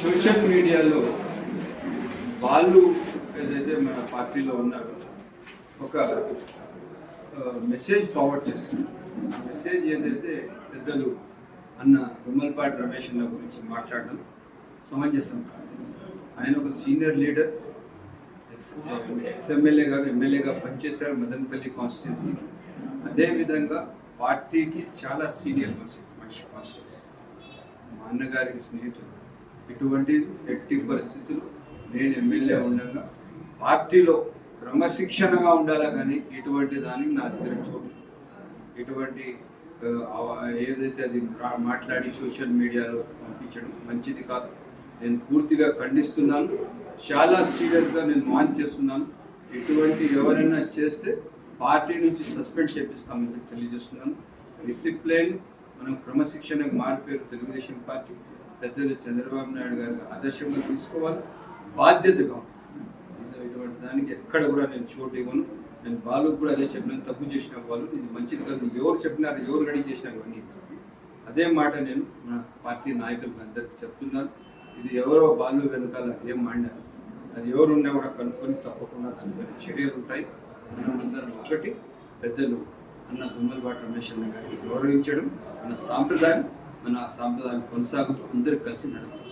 Social మీడియాలో వాళ్ళు ఏదైతే మన పార్టీలో ఉన్నారో ఒక మెసేజ్ ఫార్వర్డ్ చేస్తున్నారు ఆ మెసేజ్ ఏదైతే పెద్దలు అన్న దుమ్మలపాటి రమేష్ అన్న గురించి మాట్లాడడం సమంజసం కాదు. ఆయన ఒక సీనియర్ లీడర్ ఎక్స్ ఎమ్మెల్యే గారు ఎమ్మెల్యేగా పనిచేశారు మదనపల్లి కాన్స్టిట్యున్సీకి అదేవిధంగా పార్టీకి చాలా సీనియర్ మనిషి మనిషి కాన్స్టిట్యున్సీ. మా అన్నగారికి స్నేహితులు ఇటువంటి ఎట్టి పరిస్థితులు నేను ఎమ్మెల్యే ఉండగా పార్టీలో క్రమశిక్షణగా ఉండాలా కానీ ఇటువంటి దానికి నా దగ్గర చోటు ఇటువంటి ఏదైతే అది మాట్లాడి సోషల్ మీడియాలో పంపించడం మంచిది కాదు. నేను పూర్తిగా ఖండిస్తున్నాను. చాలా సీరియస్గా నేను వాన్ చేస్తున్నాను. ఇటువంటి ఎవరైనా చేస్తే పార్టీ నుంచి సస్పెండ్ చేపిస్తామని చెప్పి తెలియజేస్తున్నాను. డిసిప్లిన్ మనం క్రమశిక్షణకు మారిపోయారు తెలుగుదేశం పార్టీ. పెద్దలు చంద్రబాబు నాయుడు గారికి ఆదర్శంగా తీసుకోవాలి. బాధ్యతగా ఇటువంటి దానికి ఎక్కడ కూడా నేను చోటు ఇవ్వను. నేను బాలు కూడా అదే చెప్పినాను తప్పు చేసిన వాళ్ళు ఇది మంచిది కాదు ఎవరు చెప్పినారు ఎవరు రెడీ చేసినా ఇవన్నీ అదే మాట నేను మన పార్టీ నాయకులకు అందరికీ చెప్తున్నాను. ఇది ఎవరో బాలు వెనకాల ఏం మాడినారు? అది ఎవరున్నా కూడా కనుక్కొని తప్పకుండా దానిపైన చర్యలు ఉంటాయి. మనమందరం ఒకటి పెద్దలు అన్న దుమ్మలబాటు రమేష్ అన్న గారికి గౌరవించడం మన సాంప్రదాయం. మన ఆ సాంప్రదాయం కొనసాగుతూ అందరూ కలిసి నడుపుతాం